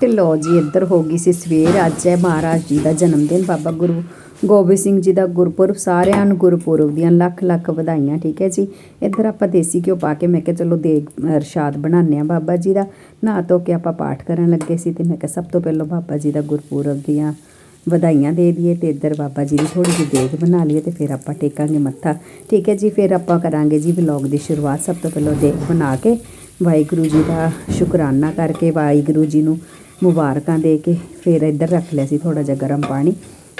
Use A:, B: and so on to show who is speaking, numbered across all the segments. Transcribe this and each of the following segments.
A: ਤੇ ਲੋ ਜੀ, ਇੱਧਰ ਹੋ ਗਈ ਸੀ ਸਵੇਰ। ਅੱਜ ਹੈ ਮਹਾਰਾਜ ਜੀ ਦਾ ਜਨਮ ਦਿਨ ਬਾਬਾ ਗੁਰੂ ਗੋਬਿੰਦ ਸਿੰਘ ਜੀ ਦਾ ਗੁਰਪੁਰਬ। ਸਾਰਿਆਂ ਨੂੰ ਗੁਰਪੁਰਬ ਦੀਆਂ ਲੱਖ ਲੱਖ ਵਧਾਈਆਂ, ਠੀਕ ਹੈ ਜੀ? ਇੱਧਰ ਆਪਾਂ ਦੇਸੀ ਘਿਓ ਪਾ ਕੇ ਮੈਂ ਕਿਹਾ ਚਲੋ ਦੇਗ ਰਸ਼ਾਦ ਬਣਾਉਂਦੇ ਆ ਬਾਬਾ ਜੀ ਦਾ। ਨਹਾ ਧੋ ਕੇ ਆਪਾਂ ਪਾਠ ਕਰਨ ਲੱਗੇ ਸੀ ਤੇ ਮੈਂ ਕਿਹਾ ਸਭ ਤੋਂ ਪਹਿਲਾਂ ਬਾਬਾ ਜੀ ਦਾ ਗੁਰਪੁਰਬ ਦੀਆਂ ਵਧਾਈਆਂ ਦੇ ਦਈਏ ਤੇ ਇੱਧਰ ਬਾਬਾ ਜੀ ਦੀ ਥੋੜੀ ਜਿਹੀ ਦੇਗ ਬਣਾ ਲਈਏ ਤੇ ਫਿਰ ਆਪਾਂ ਟੇਕਾਂਗੇ ਮੱਥਾ, ਠੀਕ ਹੈ ਜੀ? ਫਿਰ ਆਪਾਂ ਕਰਾਂਗੇ ਜੀ ਵਲੌਗ ਦੀ ਸ਼ੁਰੂਆਤ। ਸਭ ਤੋਂ ਪਹਿਲਾਂ ਦੇਗ ਬਣਾ ਕੇ ਵਾਹਿਗੁਰੂ ਜੀ ਦਾ ਸ਼ੁਕਰਾਨਾ ਕਰਕੇ ਵਾਹਿਗੁਰੂ ਜੀ ਨੂੰ ਮੁਬਾਰਕਾਂ ਦੇ ਕੇ ਫਿਰ ਇੱਧਰ ਰੱਖ ਲਿਆ ਸੀ ਥੋੜਾ ਜਿਹਾ ਗਰਮ ਪਾਣੀ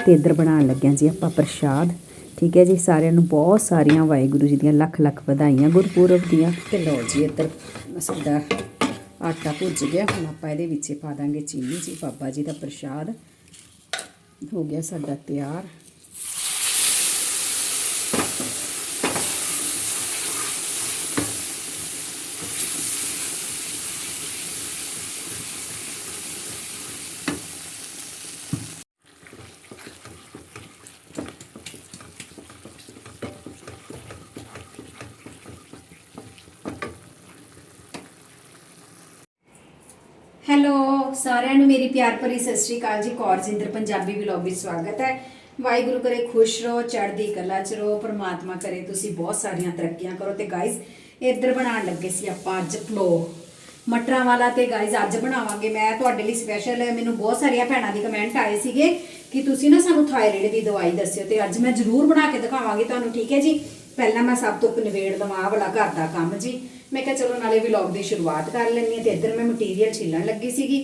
A: ਤੇ ਇੱਧਰ ਬਣਾਉਣ ਲੱਗਿਆ ਜੀ ਆਪਾਂ ਪ੍ਰਸ਼ਾਦ। ਠੀਕ ਹੈ ਜੀ, ਸਾਰਿਆਂ ਨੂੰ ਬਹੁਤ ਸਾਰੀਆਂ ਵਾਹਿਗੁਰੂ ਜੀ ਦੀਆਂ ਲੱਖ ਲੱਖ ਵਧਾਈਆਂ, ਗੁਰਪੁਰਬ ਦੀਆਂ। ਤੇ ਲਓ ਜੀ, ਇੱਧਰ ਸਾਡਾ ਆਟਾ ਭੁੱਜ ਗਿਆ, ਹੁਣ ਆਪਾਂ ਇਹਦੇ ਵਿੱਚ ਪਾ ਦਾਂਗੇ ਚੀਨੀ ਜੀ, ਬਾਬਾ ਜੀ ਦਾ ਪ੍ਰਸ਼ਾਦ। ਹੋ ਗਿਆ ਸਾਡਾ ਤਿਆਰ ਹੈਲੋ ਸਾਰਿਆਂ ਨੂੰ ਮੇਰੀ ਪਿਆਰ ਭਰੀ ਸਤਿ ਸ਼੍ਰੀ ਅਕਾਲ ਜੀ। ਕੌਰਜਿੰਦਰ ਪੰਜਾਬੀ ਵਲੌਗ ਵਿੱਚ ਸਵਾਗਤ ਹੈ। ਵਾਹਿਗੁਰੂ ਕਰੇ ਖੁਸ਼ ਰਹੋ, ਚੜ੍ਹਦੀ ਕਲਾ ਚ ਰਹੋ, ਪਰਮਾਤਮਾ ਕਰੇ ਤੁਸੀਂ ਬਹੁਤ ਸਾਰੀਆਂ ਤਰੱਕੀਆਂ ਕਰੋ। ਤੇ ਗਾਇਜ਼ ਇੱਧਰ ਬਣਾਉਣ ਲੱਗੇ ਸੀ ਆਪਾਂ ਅੱਜ ਪਲੋ ਮਟਰਾਂ ਵਾਲਾ ਤੇ ਗਾਇਜ਼ ਅੱਜ ਬਣਾਵਾਂਗੇ। ਮੈਂ ਤੁਹਾਡੇ ਲਈ ਸਪੈਸ਼ਲ ਮੈਨੂੰ ਬਹੁਤ ਸਾਰੀਆਂ ਭੈਣਾਂ ਦੀ ਕਮੈਂਟ ਆਏ ਸੀਗੇ ਕਿ ਤੁਸੀਂ ਨਾ ਸਾਨੂੰ ਥਾਇਰਾਇਡ ਦੀ ਦਵਾਈ ਦੱਸਿਓ ਤੇ ਅੱਜ ਮੈਂ ਜ਼ਰੂਰ ਬਣਾ ਕੇ ਦਿਖਾਵਾਂਗੀ ਤੁਹਾਨੂੰ, ਠੀਕ ਹੈ ਜੀ? ਪਹਿਲਾਂ ਮੈਂ ਸਭ ਤੋਂ ਨਿਬੇੜ ਦਵਾਂ ਵਾਲਾ ਘਰ ਦਾ ਕੰਮ ਜੀ। ਮੈਂ ਕਿਹਾ ਚਲੋ ਨਾਲੇ ਵਲੌਗ ਦੀ ਸ਼ੁਰੂਆਤ ਕਰ ਲੈਂਦੀ ਹਾਂ ਤੇ ਇੱਧਰ ਮੈਂ ਮਟੀਰੀਅਲ ਛਿੱਲਣ ਲੱਗੀ ਸੀਗੀ।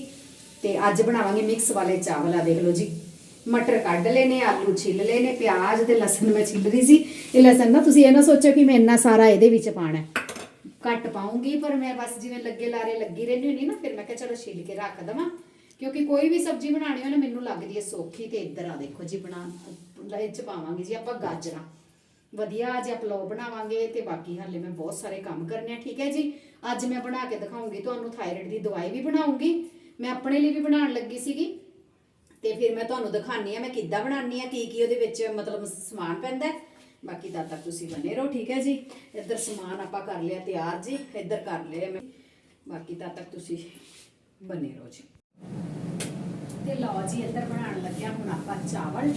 A: ਤੇ ਅੱਜ ਬਣਾਵਾਂਗੇ ਮਿਕਸ ਵਾਲੇ ਚਾਵਲ ਆ ਦੇਖ ਲਓ ਜੀ। ਮਟਰ ਕੱਢ ਲਏ ਆਲੂ ਛਿੱਲ ਲਏ ਪਿਆਜ਼ ਤੇ ਲਸਣ ਮੈਂ ਛਿੱਲ ਰਹੀ ਸੀ। ਇਹ ਲਸਣ ਨਾ ਤੁਸੀਂ ਇਹ ਨਾ ਸੋਚੋ ਕਿ ਮੈਂ ਇੰਨਾ ਸਾਰਾ ਇਹਦੇ ਵਿੱਚ ਪਾਣਾ ਹੈ। ਘੱਟ ਪਾਉਂਗੀ, ਪਰ ਮੈਂ ਬਸ ਜਿਵੇਂ ਲੱਗੇ ਲਾਰੇ ਲੱਗੀ ਰਹਿੰਦੀ ਹੁੰਦੀ ਨਾ, ਫਿਰ ਮੈਂ ਕਿਹਾ ਚਲੋ ਛਿੱਲ ਕੇ ਰੱਖ ਦਵਾਂ। ਕਿਉਂਕਿ ਕੋਈ ਵੀ ਸਬਜ਼ੀ ਬਣਾਣੀ ਹੋਵੇ ਨਾ, ਮੈਨੂੰ ਲੱਗਦੀ ਹੈ ਸੌਖੀ ਤੇ ਇੱਧਰ ਆ ਦੇਖੋ ਜੀ, ਬਣਾ ਇਹ ਚ ਪਾਵਾਂਗੇ ਜੀ ਆਪਾਂ ਗਾਜਰਾਂ। ਵਧੀਆ ਜੇ ਆਪਾਂ ਲੋ ਬਣਾਵਾਂਗੇ ਤੇ ਬਾਕੀ ਹਾਲੇ ਮੈਂ ਬਹੁਤ ਸਾਰੇ ਕੰਮ ਕਰਨੇ ਆ, ਠੀਕ ਹੈ ਜੀ? ਅੱਜ ਮੈਂ ਬਣਾ ਕੇ ਦਿਖਾਉਂਗੀ, ਤੁਹਾਨੂੰ ਥਾਇਰਾਇਡ ਦੀ ਦਵਾਈ ਵੀ ਬਣਾਉਂਗੀ। ਮੈਂ ਆਪਣੇ ਲਈ ਵੀ ਬਣਾਉਣ ਲੱਗੀ ਸੀਗੀ ਤੇ ਫਿਰ ਮੈਂ ਤੁਹਾਨੂੰ ਦਿਖਾਣੀ ਆ ਮੈਂ ਕਿੱਦਾਂ ਬਣਾਉਣੀ ਆ ਕੀ ਕੀ ਉਹਦੇ ਵਿੱਚ ਮਤਲਬ ਸਮਾਨ ਪੈਂਦਾ ਬਾਕੀ ਤਦ ਤੱਕ ਤੁਸੀਂ ਬਨੇ ਰਹੋ, ਠੀਕ ਹੈ ਜੀ। ਇੱਧਰ ਸਮਾਨ ਆਪਾਂ ਕਰ ਲਿਆ ਤਿਆਰ ਜੀ, ਇੱਧਰ ਕਰ ਲਿਆ ਮੈਂ। ਬਾਕੀ ਤਦ ਤੱਕ ਤੁਸੀਂ ਬਨੇ ਰਹੋ ਜੀ। ਤੇ ਲਓ ਜੀ, ਇੱਧਰ ਬਣਾਉਣ ਲੱਗਿਆ ਹੁਣ ਆਪਾਂ ਚਾਵਲ।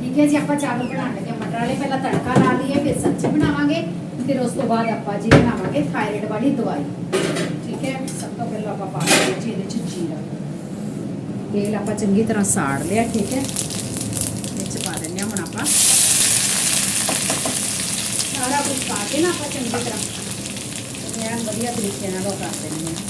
A: ਠੀਕ ਹੈ ਜੀ, ਆਪਾਂ ਚਾਵਲ ਬਣਾਉਣ ਲੱਗੇ ਮਟਰ ਵਾਲੇ ਪਹਿਲਾਂ ਤੜਕਾ ਲਾ ਲਈਏ, ਫਿਰ ਸਬਜ਼ੀ ਬਣਾਵਾਂਗੇ, ਫਿਰ ਉਸ ਤੋਂ ਬਾਅਦ ਆਪਾਂ ਜੀ ਬਣਾਵਾਂਗੇ ਥਾਇਰਾਇਡ ਵਾਲੀ ਦਵਾਈ। ਠੀਕ ਹੈ ਸਭ ਤੋਂ ਪਹਿਲਾਂ ਆਪਾਂ ਪਾ ਦਿੰਦੇ ਜੀ ਇਹਦੇ ਚ ਜੀਰਾ। ਤੇਲ ਆਪਾਂ ਚੰਗੀ ਤਰ੍ਹਾਂ ਸਾੜ ਲਿਆ, ਠੀਕ ਹੈ? ਵਿੱਚ ਪਾ ਦਿੰਦੇ ਹੁਣ ਆਪਾਂ। ਸਾਰਾ ਕੁਝ ਪਾ ਕੇ ਨਾ ਆਪਾਂ ਚੰਗੀ ਤਰ੍ਹਾਂ ਐਨ ਵਧੀਆ ਤਰੀਕੇ ਨਾਲ ਉਹ ਕਰ ਦਿੰਦੇ ਹਾਂ।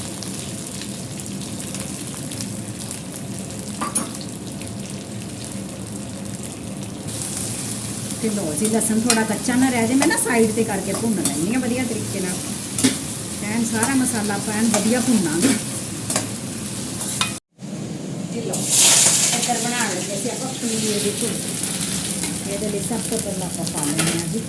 A: ਤੇ ਲੋ ਜੀ, ਲਸਣ ਥੋੜਾ ਕੱਚਾ ਨਾ ਰਹਿ ਜੇ ਮੈਂ ਨਾ ਸਾਈਡ ਤੇ ਕਰਕੇ ਭੁੰਨ ਲੈਂਦੀ ਆ ਵਧੀਆ ਤਰੀਕੇ ਨਾਲ। ਐਨ ਸਾਰਾ ਮਸਾਲਾ ਆਪਾਂ ਐਨ ਵਧੀਆ ਭੁੰਨਾਂਗੇ ਇਹ ਲੋ ਇੱਧਰ ਬਣਾਉਣ ਲੱਗੇ ਸੀ ਆਪਾਂ ਪਨੀਰ ਦੀ ਭੁਰਜੀ ਇਹਦੇ ਲਈ ਸਭ ਤੋਂ ਪਹਿਲਾਂ ਆਪਾਂ ਪਾ ਲੈਂਦੇ ਹਾਂ ਜੀ।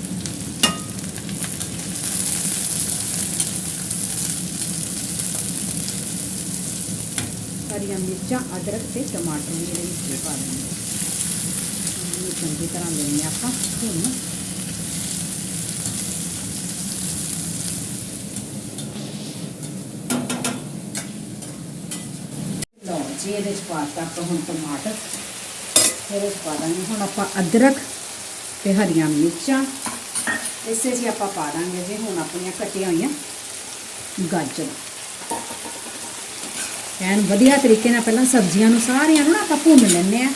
A: ਹਰੀਆਂ ਮਿਰਚਾਂ, ਅਦਰਕ ਤੇ ਟਮਾਟਰ ਵੀ ਇਹਦੇ ਵਿੱਚ ਪਾ ਦਿੰਦੇ ਹਾਂ। ਚੰਗੀ ਤਰ੍ਹਾਂ ਲੈਣੇ ਆਪਾਂ ਭੁੰਨ ਲਓ ਜੀ, ਇਹਦੇ ਚ ਪਾਤਾ ਆਪਾਂ ਹੁਣ ਟਮਾਟਰ, ਫਿਰ ਇਸ ਪਾ ਦਾਂਗੇ। ਹੁਣ ਆਪਾਂ ਅਦਰਕ ਤੇ ਹਰੀਆਂ ਮਿਰਚਾਂ, ਇਸੇ ਜੀ ਆਪਾਂ ਪਾ ਦਾਂਗੇ ਜੀ, ਹੁਣ ਆਪਣੀਆਂ ਕੱਟੀਆਂ ਹੋਈਆਂ ਗਾਜਰ। ਐਨ ਵਧੀਆ ਤਰੀਕੇ ਨਾਲ ਪਹਿਲਾਂ ਸਬਜ਼ੀਆਂ ਨੂੰ ਸਾਰੀਆਂ ਨੂੰ ਨਾ ਆਪਾਂ ਭੁੰਨ ਲੈਂਦੇ ਆ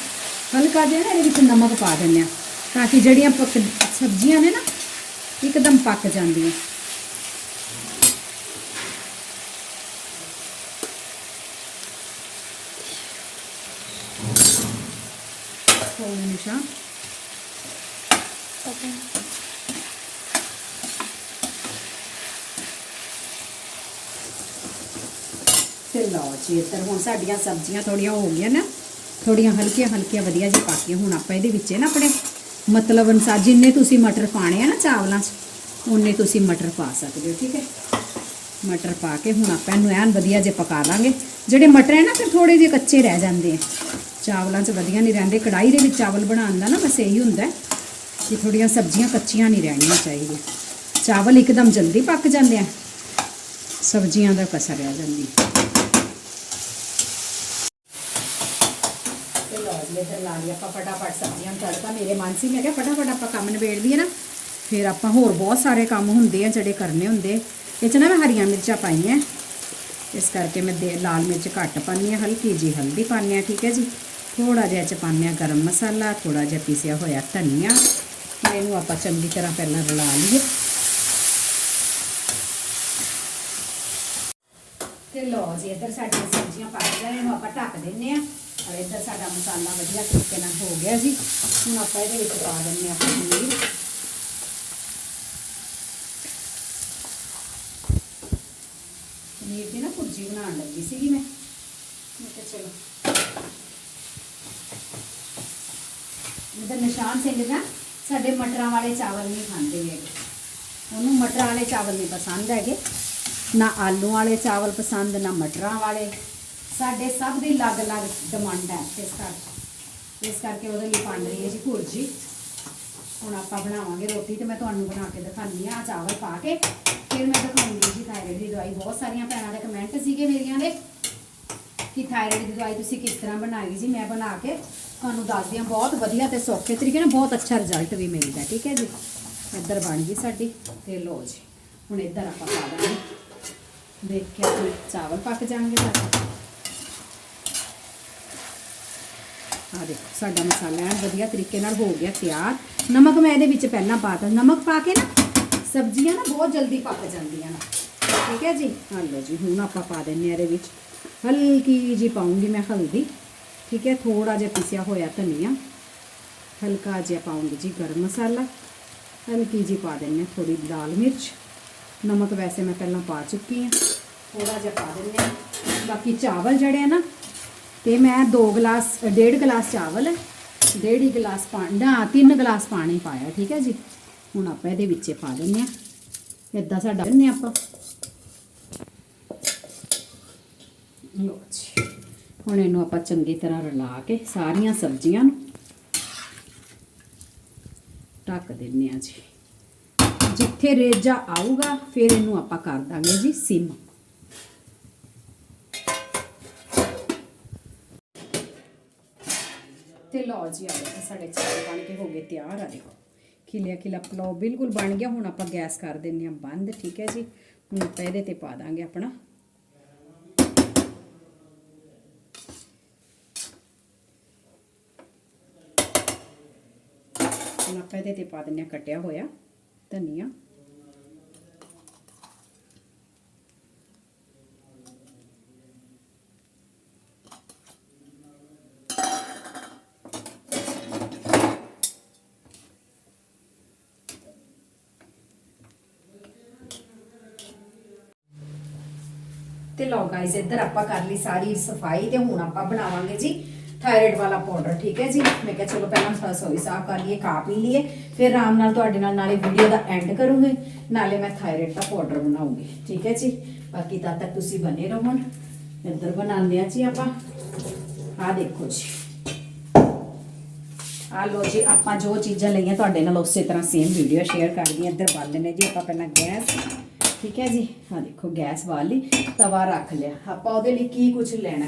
A: ਹਲਕਾ ਜਿਹਾ ਨਾ ਇਹਦੇ ਵਿੱਚ ਨਮਕ ਪਾ ਦਿੰਦੇ ਆ ਤਾਂ ਕਿ ਜਿਹੜੀਆਂ ਪੱਕ ਸਬਜ਼ੀਆਂ ਨੇ ਨਾ, ਇੱਕਦਮ ਪੱਕ ਜਾਂਦੀਆਂ। ਥੋੜਾ ਨਿਸ਼ਾ ਤੇ ਲਓ ਜੀ ਇੱਧਰ ਹੁਣ ਸਾਡੀਆਂ ਸਬਜ਼ੀਆਂ ਥੋੜੀਆਂ ਹੋ ਗਈਆਂ ਨਾ ਥੋੜੀਆਂ ਹਲਕੀਆਂ ਹਲਕੀਆਂ ਵਧੀਆ ਜਿਹਾ ਪਾ ਕੇ ਹੁਣ ਆਪਾਂ ਇਹਦੇ ਵਿੱਚ ਨਾ ਆਪਣੇ ਮਤਲਬ ਅਨੁਸਾਰ ਜਿੰਨੇ ਤੁਸੀਂ ਮਟਰ ਪਾਣੇ ਆ ਨਾ ਚਾਵਲਾਂ 'ਚ ਉਨੇ ਤੁਸੀਂ ਮਟਰ ਪਾ ਸਕਦੇ ਹੋ ਠੀਕ ਹੈ ਮਟਰ ਪਾ ਕੇ ਹੁਣ ਆਪਾਂ ਇਹਨੂੰ ਐਨ ਵਧੀਆ ਜੇ ਪਕਾ ਲਾਂਗੇ। ਜਿਹੜੇ ਮਟਰ ਹੈ ਨਾ, ਫਿਰ ਥੋੜੇ ਜਿਹੇ ਕੱਚੇ ਰਹਿ ਜਾਂਦੇ ਆ ਚਾਵਲਾਂ 'ਚ ਵਧੀਆ ਨਹੀਂ ਰਹਿੰਦੇ। ਕੜਾਈ ਦੇ ਵਿੱਚ ਚਾਵਲ ਬਣਾਉਣ ਦਾ ਨਾ ਬਸ ਇਹੀ ਹੁੰਦਾ ਕਿ ਥੋੜੀਆਂ ਸਬਜ਼ੀਆਂ ਕੱਚੀਆਂ ਨਹੀਂ ਰਹਿਣੀਆਂ ਚਾਹੀਦੀਆਂ। ਚਾਵਲ ਇੱਕਦਮ ਜਲਦੀ ਪੱਕ ਜਾਂਦੇ ਆ ਸਬਜ਼ੀਆਂ ਦਾ ਕਸਰ ਰਹਿ ਜਾਂਦੀ ਤੇ ਲਓ ਜੀ, ਇੱਧਰ ਲਾ ਲਈ ਆਪਾਂ ਫਟਾਫਟ ਸਬਜ਼ੀਆਂ ਤੜਕਾ। ਮੇਰੇ ਮਨ ਸੀ, ਮੈਂ ਕਿਹਾ ਫਟਾਫਟ ਆਪਾਂ ਕੰਮ ਨਿਬੇੜ ਲਈਏ ਨਾ। ਫਿਰ ਆਪਾਂ ਹੋਰ ਬਹੁਤ ਸਾਰੇ ਕੰਮ ਹੁੰਦੇ ਆ ਜਿਹੜੇ ਕਰਨੇ ਹੁੰਦੇ। ਇਹ ਚ ਨਾ ਮੈਂ ਹਰੀਆਂ ਮਿਰਚਾਂ ਪਾਈਆਂ। ਇਸ ਕਰਕੇ ਮੈਂ ਦੇ ਲਾਲ ਮਿਰਚ ਘੱਟ ਪਾਉਂਦੀ ਹਾਂ, ਹਲਕੀ ਜੀ ਹਲਦੀ ਪਾਉਂਦੇ ਹਾਂ, ਠੀਕ ਹੈ ਜੀ? ਥੋੜਾ ਜਿਹਾ ਚ ਪਾਉਂਦੇ ਹਾਂ ਗਰਮ ਮਸਾਲਾ ਥੋੜਾ ਜਿਹਾ ਪੀਸਿਆ ਹੋਇਆ ਧਨੀਆ। ਇਹਨੂੰ ਆਪਾਂ ਚੰਗੀ ਤਰ੍ਹਾਂ ਪਹਿਲਾਂ ਰਲਾ ਲਈਏ। ਤੇ ਲਓ ਜੀ, ਇੱਧਰ ਸਾਡੀਆਂ ਸਬਜ਼ੀਆਂ ਪੱਕ ਗਈਆਂ, ਇਹਨੂੰ ਆਪਾਂ ਢੱਕ ਦਿੰਨੇ ਆ ਔਰ ਇੱਧਰ ਸਾਡਾ ਮਸਾਲਾ ਵਧੀਆ ਤਰੀਕੇ ਨਾਲ ਹੋ ਗਿਆ ਜੀ। ਹੁਣ ਆਪਾਂ ਇਹਦੇ ਵਿੱਚ ਪਾ ਦਿੰਨੇ ਆ ਪਨੀਰ। ਪਨੀਰ ਦੀ ਨਾ ਭੁਰਜੀ ਬਣਾਉਣ ਲੱਗੀ ਸੀਗੀ ਮੈਂ। ਮੈਂ ਕਿਹਾ ਚਲੋ। ਇਹਦਾ ਨਿਸ਼ਾਨ ਸਿੰਘ ਨਾ ਸਾਡੇ ਮਟਰਾਂ ਵਾਲੇ ਚਾਵਲ ਨਹੀਂ ਖਾਂਦੇ ਹੈਗੇ। ਉਹਨੂੰ ਮਟਰਾਂ ਵਾਲੇ ਚਾਵਲ ਨਹੀਂ ਪਸੰਦ ਹੈਗੇ। ਨਾ ਆਲੂ ਵਾਲੇ ਚਾਵਲ ਪਸੰਦ, ਨਾ ਮਟਰਾਂ ਵਾਲੇ। ਸਾਡੇ ਸਭ ਦੀ ਅਲੱਗ-ਅਲੱਗ ਡਿਮਾਂਡ ਹੈ ਇਸ ਕਰਕੇ ਇਸ ਕਰਕੇ ਉਹਦੇ ਲਈ ਬਣ ਰਹੀ ਹੈ ਜੀ ਭੁਰਜੀ। ਹੁਣ ਆਪਾਂ ਬਣਾਵਾਂਗੇ ਰੋਟੀ ਤੇ ਮੈਂ ਤੁਹਾਨੂੰ ਬਣਾ ਕੇ ਦਿਖਾਉਂਦੀ ਆ ਚਾਵਲ ਪਾ ਕੇ। ਫਿਰ ਮੈਂ ਦਿਖਾਉਂਗੀ ਜੀ ਥਾਇਰਾਇਡ ਦੀ ਦਵਾਈ। ਬਹੁਤ ਸਾਰੀਆਂ ਭੈਣਾਂ ਦੇ ਕਮੈਂਟ ਸੀਗੇ ਮੇਰੀਆਂ ਦੇ ਕਿ ਥਾਇਰਾਇਡ ਦੀ ਦਵਾਈ ਤੁਸੀਂ ਕਿਸ ਤਰ੍ਹਾਂ ਬਣਾਈ ਜੀ। ਮੈਂ ਬਣਾ ਕੇ ਤੁਹਾਨੂੰ ਦੱਸਦੀ ਹਾਂ। ਬਹੁਤ ਵਧੀਆ ਤੇ ਸੌਖੇ ਤਰੀਕੇ ਨਾਲ ਬਹੁਤ ਅੱਛਾ ਰਿਜ਼ਲਟ ਵੀ ਮਿਲਦਾ ਠੀਕ ਹੈ ਜੀ? ਇੱਧਰ ਬਣ ਗਈ ਸਾਡੀ ਤੇ ਲੋ ਜੀ, ਹੁਣ ਇੱਧਰ ਆਪਾਂ ਪਾ ਦਾਂਗੇ। ਦੇਖ ਕੇ ਆਪਣੇ ਚਾਵਲ ਪੱਕ ਜਾਣਗੇ ਸਾਡੇ। ਆ ਦੇਖੋ, ਸਾਡਾ ਮਸਾਲਾ ਐਨ ਵਧੀਆ ਤਰੀਕੇ ਨਾਲ ਹੋ ਗਿਆ ਤਿਆਰ। ਨਮਕ ਮੈਂ ਇਹਦੇ ਵਿੱਚ ਪਹਿਲਾਂ ਪਾਤਾ ਨਮਕ ਪਾ ਕੇ ਨਾ ਸਬਜ਼ੀਆਂ ਨਾ ਬਹੁਤ ਜਲਦੀ ਪੱਕ ਜਾਂਦੀਆਂ ਨੇ। ਠੀਕ ਹੈ ਜੀ? ਹਾਂ ਲਓ ਜੀ, ਹੁਣ ਆਪਾਂ ਪਾ ਦਿੰਨੇ ਆ ਇਹਦੇ ਵਿੱਚ। ਹਲਕੀ ਜੀ ਪਾਉਂਗੀ ਮੈਂ ਹਲਦੀ। ਠੀਕ ਹੈ ਥੋੜਾ ਜਿਹਾ ਪਿਸਿਆ ਹੋਇਆ ਧਨੀਆ। ਹਲਕਾ ਜਿਹਾ ਪਾਉਂਗੀ ਜੀ ਗਰਮ ਮਸਾਲਾ। ਹਲਕੀ ਜੀ ਪਾ ਦਿੰਨੇ ਆ ਥੋੜੀ ਲਾਲ ਮਿਰਚ। ਨਮਕ ਵੈਸੇ ਮੈਂ ਪਹਿਲਾਂ ਪਾ ਚੁੱਕੀ ਹਾਂ। ਥੋੜਾ ਜਿਹਾ ਪਾ ਦਿੰਨੇ ਆ ਬਾਕੀ ਚਾਵਲ ਜਿਹੜੇ ਆ ਨਾ ਤੇ ਮੈਂ 2 ਗਲਾਸ, ਡੇਢ ਗਲਾਸ ਚਾਵਲ, ਡੇਢ ਹੀ ਗਲਾਸ ਪਾਣੀ, ਨਾ 3 ਗਲਾਸ ਪਾਣੀ ਪਾਇਆ, ਠੀਕ ਹੈ ਜੀ? ਹੁਣ ਆਪਾਂ ਇਹਦੇ ਵਿੱਚ ਪਾ ਦਿੰਨੇ ਆ ਇਦਾਂ ਸਾਡਾ ਦਿੰਨੇ ਆਪਾਂ। ਲਓ ਜੀ। ਹੁਣ ਇਹਨੂੰ ਆਪਾਂ ਚੰਗੀ ਤਰ੍ਹਾਂ ਰਲਾ ਕੇ ਸਾਰੀਆਂ ਸਬਜ਼ੀਆਂ ਨੂੰ ਢੱਕ ਦਿੰਨੇ ਆ ਜੀ। ਜਿੱਥੇ ਰੇਜਾ ਆਊਗਾ, ਫਿਰ ਇਹਨੂੰ ਆਪਾਂ ਕਰ ਦਾਂਗੇ ਜੀ ਸਿਮ। ਤੇ ਲਓ ਜੀ, ਆ ਦੇਖੋ, ਸਾਡੇ ਚਾਵਲ ਬਣ ਕੇ ਹੋ ਗਏ ਤਿਆਰ, ਆ ਦੇਖੋ। ਖਿਲਿਆ ਖਿਲਾ ਪਲਾਓ ਬਿਲਕੁਲ ਬਣ ਗਿਆ। ਹੁਣ ਆਪਾਂ ਗੈਸ ਕਰ ਦਿੰਨੇ ਆ ਬੰਦ, ਠੀਕ ਹੈ ਜੀ? ਹੁਣ ਆਪਾਂ ਇਹਦੇ ਤੇ ਪਾ ਦਾਂਗੇ ਆਪਣਾ। ਹੁਣ ਆਪਾਂ ਇਹਦੇ ਤੇ ਪਾ ਦਿੰਨੇ ਆ ਕੱਟਿਆ ਹੋਇਆ ਧਨੀਆ। ਤੇ ਲਓ ਗਾਇਸ ਇੱਧਰ ਆਪਾਂ ਕਰ ਲਈ ਸਾਰੀ ਸਫ਼ਾਈ ਤੇ ਹੁਣ ਆਪਾਂ ਬਣਾਵਾਂਗੇ ਜੀ ਥਾਇਰਾਇਡ ਵਾਲਾ ਪਾਊਡਰ ਠੀਕ ਹੈ ਜੀ? ਮੈਂ ਕਿਹਾ ਚਲੋ ਪਹਿਲਾਂ ਰਸੋਈ ਸਾਫ਼ ਕਰ ਲਈਏ, ਖਾ ਪੀ ਲਈਏ, ਫਿਰ ਆਰਾਮ ਨਾਲ ਤੁਹਾਡੇ ਨਾਲ ਨਾਲੇ ਵੀਡੀਓ ਦਾ ਐਂਡ ਕਰੂੰਗੀ, ਨਾਲੇ ਮੈਂ ਥਾਇਰਾਇਡ ਦਾ ਪਾਊਡਰ ਬਣਾਉਂਗੀ, ਠੀਕ ਹੈ ਜੀ? ਬਾਕੀ ਤਦ ਤੱਕ ਤੁਸੀਂ ਬਨੇ ਰਹੋ, ਇੱਧਰ ਬਣਾਉਂਦੇ ਆ ਜੀ ਆਪਾਂ। ਆ ਦੇਖੋ ਜੀ। ਆ ਲੋ ਜੀ, ਆਪਾਂ ਜੋ ਚੀਜ਼ਾਂ ਲਈਆਂ, ਤੁਹਾਡੇ ਨਾਲ ਉਸੇ ਤਰ੍ਹਾਂ ਸੇਮ ਵੀਡੀਓ ਸ਼ੇਅਰ ਕਰਦੀ ਹਾਂ ਇੱਧਰ ਬਾਲ ਲੈਣੇ ਜੀ, ਆਪਾਂ ਪਹਿਲਾਂ ਗੈਸ ਠੀਕ ਹੈ ਜੀ? ਹਾਂ ਦੇਖੋ, ਗੈਸ ਵਾਲੀ ਤਵਾ ਰੱਖ ਲਿਆ। ਆਪਾਂ ਉਹਦੇ ਲਈ ਕੀ ਕੁਝ ਲੈਣਾ?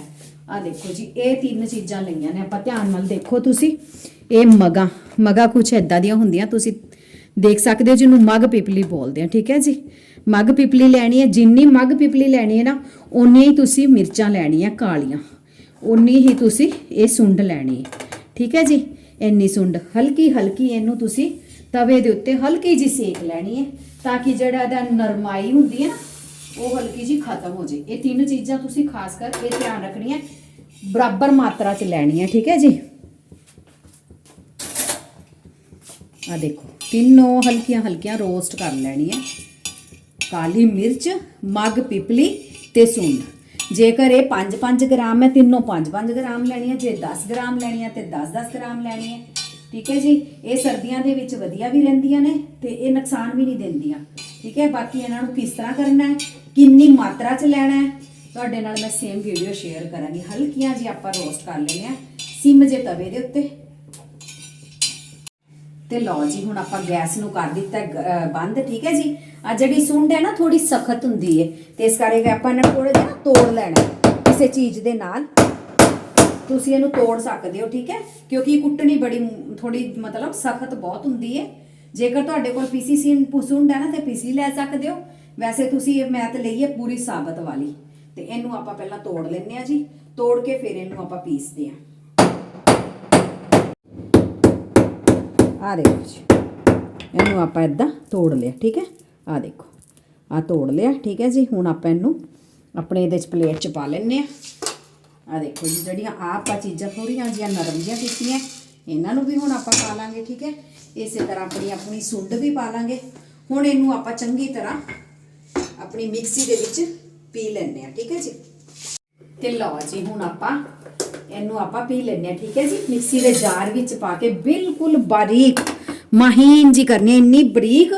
A: ਆ ਦੇਖੋ ਜੀ, ਇਹ ਤਿੰਨ ਚੀਜ਼ਾਂ ਲਈਆਂ ਨੇ। ਆਪਾਂ ਧਿਆਨ ਨਾਲ ਦੇਖੋ ਤੁਸੀਂ। ਇਹ ਮਗਾ। ਮਗਾ ਕੁਝ ਇਦਾਂ ਦੀਆਂ ਹੁੰਦੀਆਂ, ਤੁਸੀਂ ਦੇਖ ਸਕਦੇ ਹੋ ਜਿਹਨੂੰ ਮਗ ਪਿਪਲੀ ਬੋਲਦੇ ਆ, ਠੀਕ ਹੈ ਜੀ? ਮਗ ਪਿਪਲੀ ਲੈਣੀ ਹੈ, ਜਿੰਨੀ ਮਗ ਪਿਪਲੀ ਲੈਣੀ ਹੈ ਨਾ, ਓਨੀ ਹੀ ਤੁਸੀਂ ਮਿਰਚਾਂ ਲੈਣੀਆਂ ਕਾਲੀਆਂ। ਓਨੀ ਹੀ ਤੁਸੀਂ ਇਹ ਸੁੰਡ ਲੈਣੀ ਹੈ, ਠੀਕ ਹੈ ਜੀ? ਇੰਨੀ ਸੁੰਡ ਹਲਕੀ ਹਲਕੀ ਇਹਨੂੰ ਤੁਸੀਂ ਤਵੇ ਦੇ ਉੱਤੇ ਹਲਕੀ ਜੀ ਸੇਕ ਲੈਣੀ ਹੈ ਤਾਂ ਕਿ ਜਿਹੜਾ ਇਹਦਾ ਨਰਮਾਈ ਹੁੰਦੀ ਹੈ ਨਾ, ਉਹ ਹਲਕੀ ਜੀ ਖਤਮ ਹੋ ਜੇ ਇਹ ਤਿੰਨ ਚੀਜ਼ਾਂ ਤੁਸੀਂ ਖਾਸ ਕਰ ਇਹ ਧਿਆਨ ਰੱਖਣੀਆਂ, ਬਰਾਬਰ ਮਾਤਰਾ ਚ ਲੈਣੀ ਹੈ ਠੀਕ ਹੈ ਜੀ? ਆ ਦੇਖੋ, ਤਿੰਨੋਂ ਹਲਕੀਆਂ ਹਲਕੀਆਂ ਰੋਸਟ ਕਰ ਲੈਣੀ ਹੈ ਕਾਲੀ ਮਿਰਚ, ਮੱਗ ਪਿਪਲੀ ਤੇ ਸੁੰਡ ਜੇਕਰ ਇਹ 5-5 ਗ੍ਰਾਮ ਹੈ, ਤਿੰਨੋਂ 5-5 ਗ੍ਰਾਮ ਲੈਣੀ ਹੈ ਜੇ 10 ਗ੍ਰਾਮ ਲੈਣੀ ਹੈ ਤੇ 10-10 ਗ੍ਰਾਮ ਲੈਣੀ ਹੈ। ਠੀਕ ਹੈ ਜੀ? ਇਹ ਸਰਦੀਆਂ ਦੇ ਵਿੱਚ ਵਧੀਆ ਵੀ ਰਹਿੰਦੀਆਂ ਨੇ ਤੇ ਇਹ ਨੁਕਸਾਨ ਵੀ ਨਹੀਂ ਦਿੰਦੀਆਂ। ਠੀਕ ਹੈ? ਬਾਕੀ ਇਹਨਾਂ ਨੂੰ ਕਿਸ ਤਰ੍ਹਾਂ ਕਰਨਾ ਹੈ? ਕਿੰਨੀ ਮਾਤਰਾ 'ਚ ਲੈਣਾ ਹੈ? ਤੁਹਾਡੇ ਨਾਲ ਮੈਂ ਸੇਮ ਵੀਡੀਓ ਸ਼ੇਅਰ ਕਰਾਂਗੀ। ਹਲਕੀਆਂ ਜੀ ਆਪਾਂ ਰੋਸਟ ਕਰ ਲੈਣੇ ਆ ਸਿਮ ਜੇ ਤਵੇ ਦੇ ਉੱਤੇ। ਤੇ ਲਓ ਜੀ, ਹੁਣ ਆਪਾਂ ਗੈਸ ਨੂੰ ਕਰ ਦਿੱਤਾ, ਗ- ਬੰਦ, ਠੀਕ ਹੈ ਜੀ? ਆ ਜਿਹੜੀ ਸੁੰਡ ਹੈ ਨਾ ਥੋੜੀ ਸਖਤ ਹੁੰਦੀ ਹੈ ਤੇ ਇਸ ਕਰਕੇ ਆਪਾਂ ਇਹਨਾਂ ਥੋੜਾ ਜਿਹਾ ਨਾ ਤੋੜ ਲੈਣਾ ਕਿਸੇ ਚੀਜ਼ ਦੇ ਨਾਲ। ਤੁਸੀਂ ਇਹਨੂੰ ਤੋੜ ਸਕਦੇ ਹੋ, ਠੀਕ ਹੈ? ਕਿਉਂਕਿ ਕੁੱਟਣੀ ਬੜੀ ਥੋੜੀ ਮਤਲਬ ਸਖਤ ਬਹੁਤ ਹੁੰਦੀ ਹੈ। ਜੇਕਰ ਤੁਹਾਡੇ ਕੋਲ ਪੀਸੀਸੀ ਪੁਸੁੰਡ ਹੈ ਨਾ, ਤੇ ਪੀਸੀ ਲੈ ਸਕਦੇ ਹੋ। ਵੈਸੇ ਤੁਸੀਂ ਇਹ ਮੈਂ ਤੇ ਲਈ ਹੈ ਪੂਰੀ ਸਾਬਤ ਵਾਲੀ। ਤੇ ਇਹਨੂੰ ਆਪਾਂ ਪਹਿਲਾਂ ਤੋੜ ਲੈਂਦੇ ਆ ਜੀ। ਤੋੜ ਕੇ ਫਿਰ ਇਹਨੂੰ ਆਪਾਂ ਪੀਸਦੇ ਆ ਆ ਦੇਖੋ ਜੀ। ਇਹਨੂੰ ਆਪਾਂ ਇਦਾਂ ਤੋੜ ਲਿਆ, ਠੀਕ ਹੈ? ਆ ਦੇਖੋ। ਆ ਤੋੜ ਲਿਆ, ਠੀਕ ਹੈ ਜੀ। ਹੁਣ ਆਪਾਂ ਇਹਨੂੰ ਆਪਣੇ ਇਹਦੇ ਚ ਪਲੇਟ ਚ ਪਾ ਲੈਂਦੇ ਆ ਆ ਦੇਖੋ ਜੀ, ਜਿਹੜੀਆਂ ਆਹ ਆਪਾਂ ਚੀਜ਼ਾਂ ਥੋੜੀਆਂ ਜਿਹੀਆਂ ਨਰਮ ਜਿਹੀਆਂ ਕੀਤੀਆਂ, ਇਹਨਾਂ ਨੂੰ ਵੀ ਹੁਣ ਆਪਾਂ ਪਾ ਲਾਂਗੇ, ਠੀਕ ਹੈ? ਇਸੇ ਤਰ੍ਹਾਂ ਆਪਣੀ ਆਪਣੀ ਸੁੰਡ ਵੀ ਪਾ ਲਾਂਗੇ। ਹੁਣ ਇਹਨੂੰ ਆਪਾਂ ਚੰਗੀ ਤਰ੍ਹਾਂ ਆਪਣੀ ਮਿਕਸੀ ਦੇ ਵਿੱਚ ਪੀ ਲੈਂਦੇ ਆ ਠੀਕ ਹੈ ਜੀ? ਤੇ ਲਓ ਜੀ, ਹੁਣ ਆਪਾਂ ਇਹਨੂੰ ਆਪਾਂ ਪੀ ਲੈਂਦੇ ਆ ਠੀਕ ਹੈ ਜੀ? ਮਿਕਸੀ ਦੇ ਜਾਰ ਵਿੱਚ ਪਾ ਕੇ ਬਿਲਕੁਲ ਬਾਰੀਕ, ਮਹੀਨ ਜੀ ਕਰਨੀ ਇੰਨੀ ਬਰੀਕ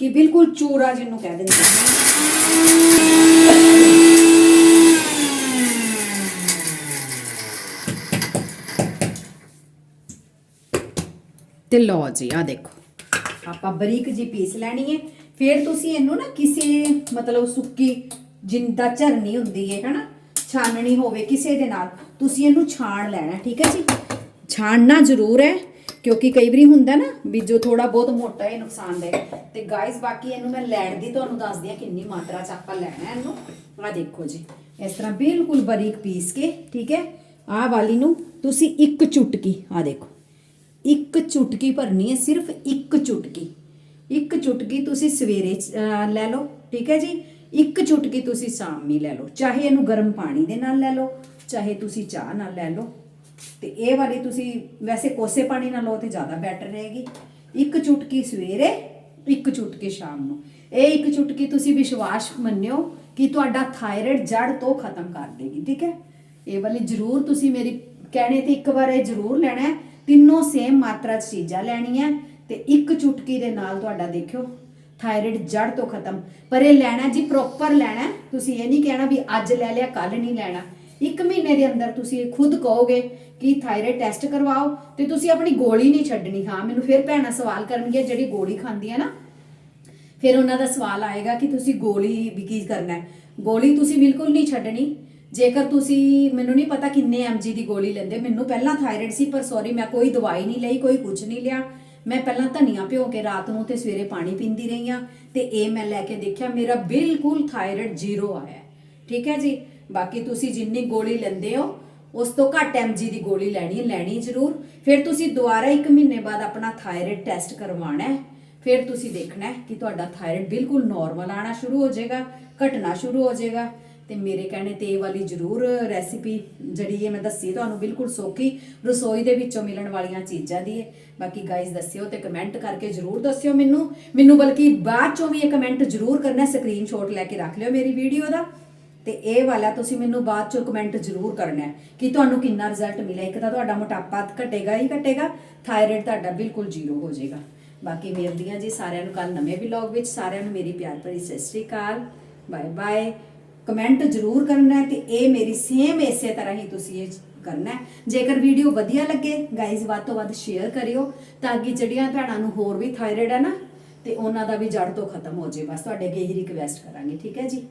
A: ਕਿ ਬਿਲਕੁਲ ਚੂਰਾ ਜਿਹਨੂੰ ਕਹਿ ਦਿੰਦੇ ਨੇ ਤੇ ਲਓ ਜੀ ਆ ਦੇਖੋ। ਆਪਾਂ ਬਰੀਕ ਜੀ ਪੀਸ ਲੈਣੀ ਹੈ। ਫਿਰ ਤੁਸੀਂ ਇਹਨੂੰ ਨਾ ਕਿਸੇ, ਮਤਲਬ ਸੁੱਕੀ ਜਿੰਦਾ ਝਰਨੀ ਹੁੰਦੀ ਹੈ, ਹਨਾ? ਛਾਨਣੀ ਹੋਵੇ ਕਿਸੇ ਦੇ ਨਾਲ, ਤੁਸੀਂ ਇਹਨੂੰ ਛਾਣ ਲੈਣਾ, ਠੀਕ ਹੈ ਜੀ? ਛਾਣਨਾ ਜ਼ਰੂਰ ਹੈ, ਕਿਉਂਕਿ ਕਈ ਵਾਰੀ ਹੁੰਦਾ ਨਾ ਵੀ ਜੋ ਥੋੜਾ ਬਹੁਤ ਮੋਟਾ ਹੈ ਨੁਕਸਾਨਦਾਇਕ ਤੇ ਗਾਇਸ ਬਾਕੀ ਇਹਨੂੰ ਮੈਂ ਲੈਣ ਦੀ ਤੁਹਾਨੂੰ ਦੱਸਦੀ ਹਾਂ ਕਿੰਨੀ ਮਾਤਰਾ ਚ ਆਪਾਂ ਲੈਣਾ ਇਹਨੂੰ। ਆ ਦੇਖੋ ਜੀ, ਇਸ ਤਰ੍ਹਾਂ ਬਿਲਕੁਲ ਬਰੀਕ ਪੀਸ ਕੇ, ਠੀਕ ਹੈ? ਆਹ ਵਾਲੀ ਨੂੰ ਤੁਸੀਂ ਇੱਕ ਚੁਟਕੀ ਆ ਦੇਖੋ। ਇੱਕ ਚੁਟਕੀ ਭਰਨੀ ਹੈ, ਸਿਰਫ ਇੱਕ ਚੁਟਕੀ। ਇੱਕ ਚੁਟਕੀ ਤੁਸੀਂ ਸਵੇਰੇ ਲੈ ਲਓ, ਠੀਕ ਹੈ ਜੀ? ਇੱਕ ਚੁਟਕੀ ਤੁਸੀਂ ਸ਼ਾਮੀ ਲੈ ਲਓ। ਚਾਹੇ ਇਹਨੂੰ ਗਰਮ ਪਾਣੀ ਦੇ ਨਾਲ ਲੈ ਲਓ, ਚਾਹੇ ਤੁਸੀਂ ਚਾਹ ਨਾਲ ਲੈ ਲਓ। ਤੇ ਇਹ ਵਾਲੀ ਤੁਸੀਂ, ਵੈਸੇ ਕੋਸੇ ਪਾਣੀ ਨਾਲ ਲਓ ਤੇ ਜ਼ਿਆਦਾ ਬੈਟਰ ਰਹੇਗੀ। ਇੱਕ ਚੁਟਕੀ ਸਵੇਰੇ, ਇੱਕ ਚੁਟਕੀ ਸ਼ਾਮ ਨੂੰ। ਇਹ ਇੱਕ ਚੁਟਕੀ ਤੁਸੀਂ ਵਿਸ਼ਵਾਸ ਮੰਨਿਓ ਕਿ ਤੁਹਾਡਾ ਥਾਇਰਾਇਡ ਜੜ ਤੋਂ ਖਤਮ ਕਰ ਦੇਗੀ, ਠੀਕ ਹੈ? ਇਹ ਵਾਲੀ ਜ਼ਰੂਰ ਤੁਸੀਂ ਮੇਰੀ, ਕਹਿਣੇ ਤੇ ਇੱਕ ਵਾਰ ਇਹ ਜ਼ਰੂਰ ਲੈਣਾ ਹੈ। ਤਿੰਨੋਂ ਸੇਮ ਮਾਤਰਾ 'ਚ ਚੀਜ਼ਾਂ ਲੈਣੀਆਂ ਤੇ ਇੱਕ ਚੁਟਕੀ ਦੇ ਨਾਲ ਤੁਹਾਡਾ ਦੇਖਿਓ ਥਾਇਰਾਇਡ ਜੜ ਤੋਂ ਖਤਮ। ਪਰ ਇਹ ਲੈਣਾ ਜੀ ਪ੍ਰੋਪਰ ਲੈਣਾ, ਤੁਸੀਂ ਇਹ ਨਹੀਂ ਕਹਿਣਾ ਵੀ ਅੱਜ ਲੈ ਲਿਆ ਕੱਲ ਨਹੀਂ ਲੈਣਾ। ਇੱਕ ਮਹੀਨੇ ਦੇ ਅੰਦਰ ਤੁਸੀਂ ਇਹ ਖੁਦ ਕਹੋਗੇ ਕਿ ਥਾਇਰਾਇਡ ਟੈਸਟ ਕਰਵਾਓ ਤੇ ਤੁਸੀਂ ਆਪਣੀ ਗੋਲੀ ਨਹੀਂ ਛੱਡਣੀ। ਹਾਂ, ਮੈਨੂੰ ਫਿਰ ਭੈਣਾਂ ਸਵਾਲ ਕਰਨਗੇ ਜਿਹੜੀ ਗੋਲੀ ਖਾਂਦੀ ਹੈ ਨਾ, ਫਿਰ ਉਹਨਾਂ ਦਾ ਸਵਾਲ ਆਏਗਾ ਕਿ ਤੁਸੀਂ ਗੋਲੀ ਵੀ ਕੀ ਕਰਨਾ ਹੈ? ਗੋਲੀ ਤੁਸੀਂ ਬਿਲਕੁਲ ਨਹੀਂ ਛੱਡਣੀ। ਜੇਕਰ ਤੁਸੀਂ, ਮੈਨੂੰ ਨਹੀਂ ਪਤਾ ਕਿੰਨੇ ਐਮਜੀ ਦੀ ਗੋਲੀ ਲੈਂਦੇ, ਮੈਨੂੰ ਪਹਿਲਾਂ ਥਾਇਰਾਇਡ ਸੀ, ਪਰ ਸੌਰੀ ਮੈਂ ਕੋਈ ਦਵਾਈ ਨਹੀਂ ਲਈ, ਕੋਈ ਕੁਝ ਨਹੀਂ ਲਿਆ। ਮੈਂ ਪਹਿਲਾਂ ਧਨੀਆ ਭਿਓ ਕੇ ਰਾਤ ਨੂੰ ਤੇ ਸਵੇਰੇ ਪਾਣੀ ਪੀਂਦੀ ਰਹੀ ਆ ਤੇ ਇਹ ਮੈਂ ਲੈ ਕੇ ਦੇਖਿਆ, ਮੇਰਾ ਬਿਲਕੁਲ ਥਾਇਰਾਇਡ ਜ਼ੀਰੋ ਆਇਆ ਠੀਕ ਹੈ ਜੀ? ਬਾਕੀ ਤੁਸੀਂ ਜਿੰਨੀ ਗੋਲੀ ਲੈਂਦੇ ਹੋ, ਉਸ ਤੋਂ ਘੱਟ ਐਮਜੀ ਦੀ ਗੋਲੀ ਲੈਣੀ ਲੈਣੀ ਜ਼ਰੂਰ। ਫਿਰ ਤੁਸੀਂ ਦੁਬਾਰਾ 1 ਮਹੀਨੇ ਬਾਅਦ ਆਪਣਾ ਥਾਇਰਾਇਡ ਟੈਸਟ ਕਰਵਾਉਣਾ ਹੈ। ਫਿਰ ਤੁਸੀਂ ਦੇਖਣਾ ਹੈ ਕਿ ਤੁਹਾਡਾ ਥਾਇਰਾਇਡ ਬਿਲਕੁਲ ਨਾਰਮਲ ਆਣਾ ਸ਼ੁਰੂ ਹੋ ਜਾਏਗਾ, ਘਟਣਾ ਸ਼ੁਰੂ ਹੋ ਜਾਏਗਾ। ਤੇ ਮੇਰੇ ਕਹਿਣੇ ਤੇ ਇਹ ਵਾਲੀ ਜ਼ਰੂਰ ਰੈਸਿਪੀ ਜਿਹੜੀ ਇਹ ਮੈਂ ਦੱਸੀ, ਤੁਹਾਨੂੰ ਬਿਲਕੁਲ ਸੌਖੀ ਰਸੋਈ ਦੇ ਵਿੱਚੋਂ ਮਿਲਣ ਵਾਲੀਆਂ ਚੀਜ਼ਾਂ ਦੀ ਹੈ। ਬਾਕੀ ਗਾਇਜ਼ ਦੱਸਿਓ ਤੇ ਕਮੈਂਟ ਕਰਕੇ ਜ਼ਰੂਰ ਦੱਸਿਓ ਮੈਨੂੰ। ਮੈਨੂੰ ਬਲਕਿ ਬਾਅਦ ਚੋਂ ਵੀ ਇਹ ਕਮੈਂਟ ਜ਼ਰੂਰ ਕਰਨਾ ਸਕਰੀਨਸ਼ਾਟ ਲੈ ਕੇ ਰੱਖ ਲਿਓ ਮੇਰੀ ਵੀਡੀਓ ਦਾ। ਤੇ ਇਹ ਵਾਲਾ ਤੁਸੀਂ ਮੈਨੂੰ ਬਾਅਦ ਚੋਂ ਕਮੈਂਟ ਜ਼ਰੂਰ ਕਰਨਾ ਕਿ ਤੁਹਾਨੂੰ ਕਿੰਨਾ ਰਿਜ਼ਲਟ ਮਿਲਿਆ। ਇੱਕ ਤਾਂ ਤੁਹਾਡਾ ਮੋਟਾਪਾ ਘਟੇਗਾ ਹੀ ਘਟੇਗਾ ਥਾਇਰਾਇਡ ਤੁਹਾਡਾ ਬਿਲਕੁਲ ਜ਼ੀਰੋ ਹੋ ਜਾਏਗਾ। ਬਾਕੀ ਮਿਲਦੀ ਹਾਂ ਜੀ ਸਾਰਿਆਂ ਨੂੰ ਕੱਲ ਨਵੇਂ ਵਲੌਗ ਵਿੱਚ। ਸਾਰਿਆਂ ਨੂੰ ਮੇਰੀ ਪਿਆਰ ਭਰੀ ਸਤਿ ਸ਼੍ਰੀ ਅਕਾਲ। ਬਾਏ ਬਾਏ ਕਮੈਂਟ ਜ਼ਰੂਰ ਕਰਨਾ ਹੈ ਤੇ ਇਹ ਮੇਰੀ ਸੇਮ ਇਸੇ ਤਰ੍ਹਾਂ ਹੀ ਤੁਸੀਂ ਇਹ ਕਰਨਾ ਜੇਕਰ ਵੀਡੀਓ ਵਧੀਆ ਲੱਗੇ ਗਾਇਜ਼ ਵੱਧ ਤੋਂ ਵੱਧ ਸ਼ੇਅਰ ਕਰਿਓ ਤਾਂ ਕਿ ਜਿਹੜੀਆਂ ਭੈਣਾਂ ਨੂੰ ਹੋਰ ਵੀ ਥਾਇਰਾਇਡ ਹੈ ਨਾ, ਤੇ ਉਹਨਾਂ ਦਾ ਵੀ ਜੜ ਤੋਂ ਖਤਮ ਹੋ ਜਾਏ। ਬਸ ਤੁਹਾਡੇ ਅੱਗੇ ਹੀ ਰਿਕਵੈਸਟ ਕਰਾਂਗੇ, ਠੀਕ ਹੈ ਜੀ?